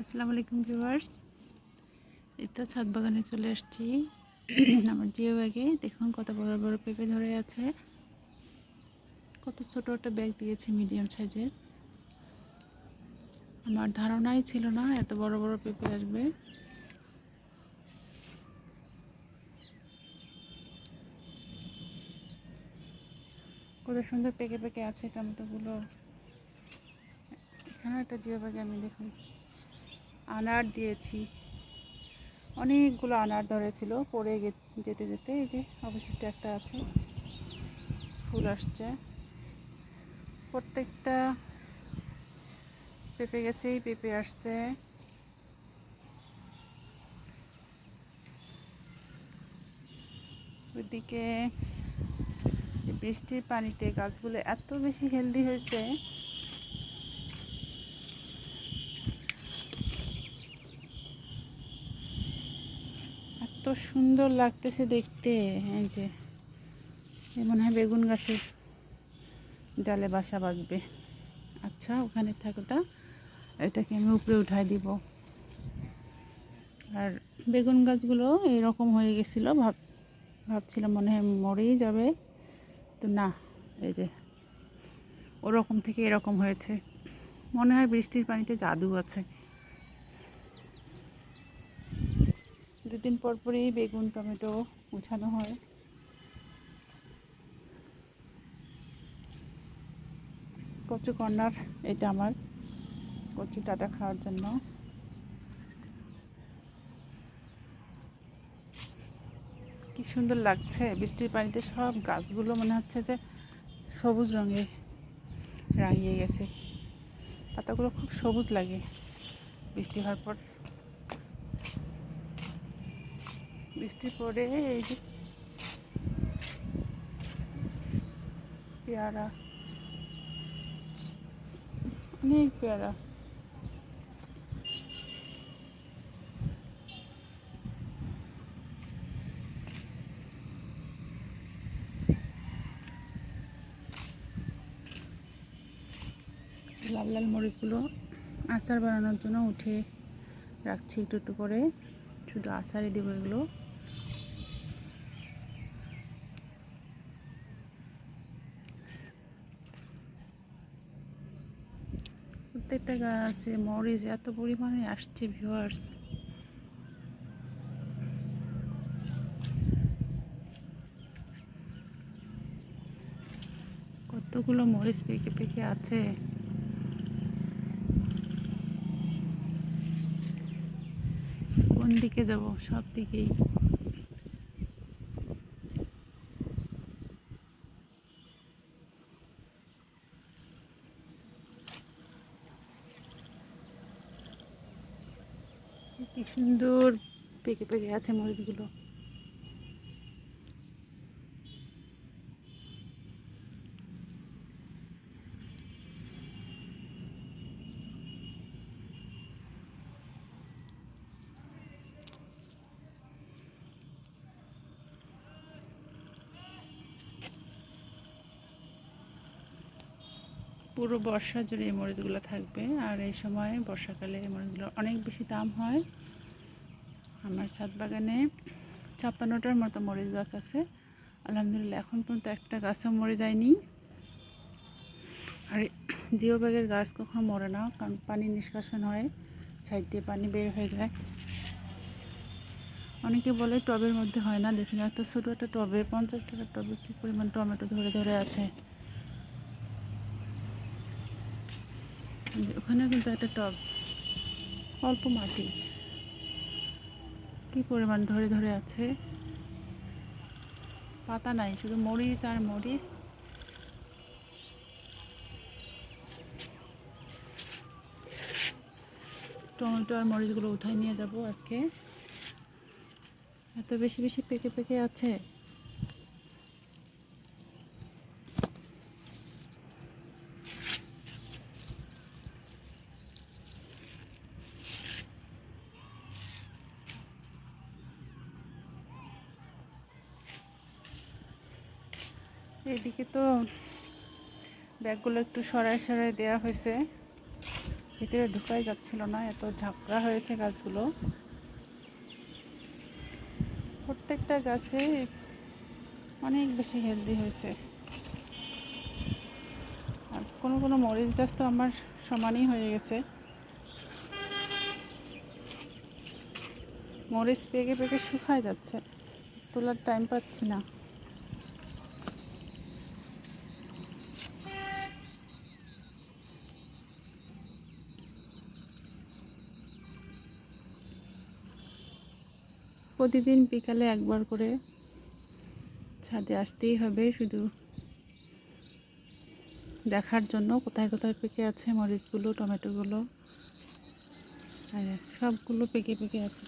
আসসালামু আলাইকুম ভিউয়ার্স। এই তো ছাদ বাগানে চলে আসছি। আমার জিও ব্যাগে দেখুন কত বড় বড় পেঁপে ধরে আছে। কত ছোট একটা ব্যাগ দিয়েছে মিডিয়াম সাইজের। আমার ধারণাই ছিল না এত বড় বড় পেঁপে আসবে। কত সুন্দর পেকে পেকে আছে টমেটোগুলো এখানে একটা জিও ব্যাগে আমি দেখুন। আনার দিয়েছি। অনেকগুলো আনার ধরেছিল, পড়ে যেতে যেতে এই যে অবশিষ্ট একটা আছে, ফুল আসছে। প্রত্যেকটা পেঁপে গেছেই পেঁপে আসছে। ওইদিকে বৃষ্টির পানিতে গাছগুলো এত বেশি হেলদি হয়েছে এত সুন্দর লাগতেছে দেখতে, এই যে মনে হয় বেগুন গাছের ডালে বাসা বাঁধবে। আচ্ছা ওখানে থাকোটা এটাকে আমি উপরে উঠাই দিব। আর বেগুন গাছগুলো এরকম হয়ে গেছিল, ভাব, ভাবছিলাম মনে হয় মরেই যাবে, তো না, এই যে, ওরকম থেকে এরকম হয়েছে। মনে হয় বৃষ্টির পানিতে জাদু আছে। দুদিন পর পরই বেগুন, টমেটো উঠানো হয়। কচু কর্নার এটা আমার কচু টাটা খাওয়ার জন্য। কি সুন্দর লাগছে, বৃষ্টির পানিতে সব গাছগুলো মনে হচ্ছে যে সবুজ রঙে রাঙিয়ে গেছে। পাতাগুলো খুব সবুজ লাগে। বৃষ্টি হওয়ার পর বৃষ্টি পড়ে, এই যে পেয়ারা। অনেক পেয়ারা। লাল লাল মরিচগুলো আচার বানানোর জন্য উঠে রাখছি একটু একটু করে। শুধু আচারই দেবো এগুলো। প্রত্যেকটা গাছে মরিচ, এত পরিমাণে আসছে ভিউয়ার্স কতগুলো মরিচ পেকে পেকে আছে। কোন দিকে যাব? সব দিকেই। কি সুন্দর পেকে পেকে আছে মরিচগুলো। পুরো বর্ষা জুড়ে এই মরিচগুলো থাকবে। আর এই সময় বর্ষাকালে এই মরিচগুলো অনেক বেশি দাম হয়। আমার ছাদ বাগানে ছাপ্পান্নটার মতো মরিচ গাছ আছে। আলহামদুলিল্লাহ, এখন পর্যন্ত একটা গাছও মরে যায়নি। আর জিও ব্যাগের গাছ কখনো মরে না, কারণ পানি নিষ্কাশন হয় সাইড দিয়ে পানি বের হয়ে যায়। অনেকে বলে টবের মধ্যে হয় না, দেখুন, একটা ছোটো একটা টবে পঞ্চাশ টাকার টবে কী পরিমাণ টমেটো ধরে ধরে আছে। ওখানে কিন্তু একটা টব, অল্প মাটি। কি পরিমাণ ধরে ধরে আছে? পাতা নাই, শুধু মরিচ আর মরিচ। টমেটো আর মরিচগুলো উঠাই নিয়ে যাব আজকে। এত বেশি বেশি পেকে পেকে আছে? এদিকে তো ব্যাগগুলো একটু সরায় সরায় দেওয়া হয়েছে। ভিতরে ঢুকাই যাচ্ছিল না, এত ঝাঁকড়া হয়েছে গাছগুলো। প্রত্যেকটা গাছে অনেক বেশি হেলদি হয়েছে। আর কোনো কোনো মরিচ গাছ তো আমার সমানই হয়ে গেছে। মরিচ পেকে পেকে শুকায় যাচ্ছে, তোলার টাইম পাচ্ছি না। প্রতিদিন বিকালে একবার করে ছাদে আসতেই হবে, শুধু দেখার জন্য। কোথায় কোথায় পেকে আছে মরিচগুলো, টমেটোগুলো, আর সবগুলো পেকে পেকে আছে।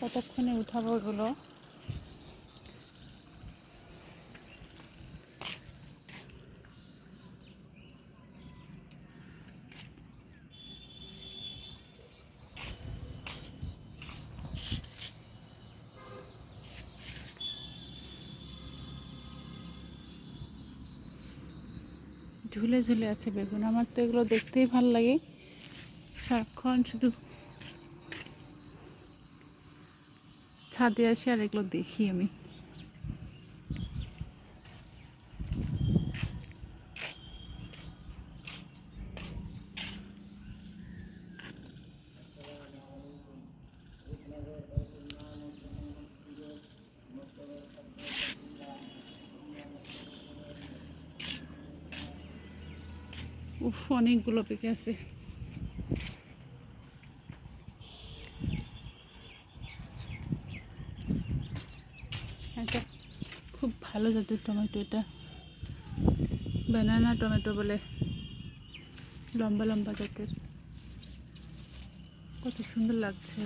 কতক্ষণে উঠাবো এগুলো? ঝুলে ঝুলে আছে বেগুন। আমার তো এগুলো দেখতেই ভালো লাগে। সারাক্ষণ শুধু ছাদে আসি আর এগুলো দেখি আমি। অনেকগুলো পেকে আছে। খুব ভালো জাতের টমেটো এটা। ব্যানানা টমেটো বলে, লম্বা লম্বা জাতের। কত সুন্দর লাগছে।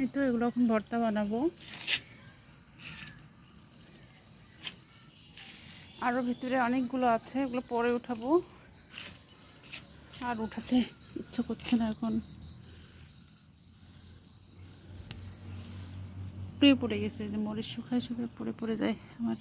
এই তো এগুলো এখন ভর্তা বানাবো। আরও ভিতরে অনেকগুলো আছে, এগুলো পরে উঠাবো। আর উঠাতে ইচ্ছা করছে না এখন। পুড়ে পড়ে গেছে যে মরিচ শুকায় শুকায় পড়ে পড়ে যায় আমার।